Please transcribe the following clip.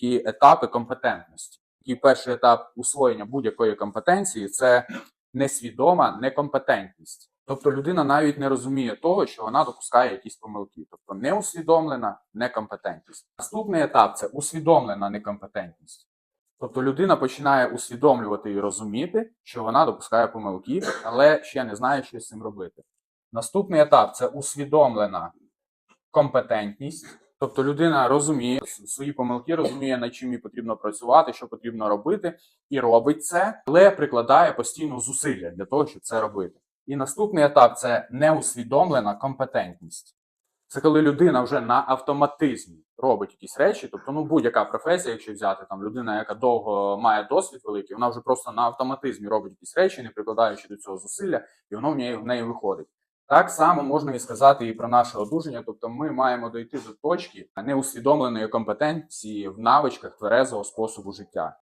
такі етапи компетентності. І перший етап усвоєння будь-якої компетенції це несвідома некомпетентність. Тобто людина навіть не розуміє того, що вона допускає якісь помилки, тобто неусвідомлена некомпетентність. Наступний етап це усвідомлена некомпетентність. Тобто людина починає усвідомлювати і розуміти, що вона допускає помилки, але ще не знає, що з цим робити. Наступний етап це усвідомлена компетентність. Тобто людина розуміє свої помилки, розуміє, над чим їй потрібно працювати, що потрібно робити, і робить це, але прикладає постійно зусилля для того, щоб це робити. І наступний етап це неусвідомлена компетентність. Це коли людина вже на автоматизмі робить якісь речі, тобто ну будь-яка професія, якщо взяти там людина, яка довго має досвід великий, вона вже просто на автоматизмі робить якісь речі, не прикладаючи до цього зусилля, і воно в неї в неї виходить. Так само можна і сказати і про наше одужання. Тобто, ми маємо дойти до точки неусвідомленої компетенції в навичках тверезого способу життя.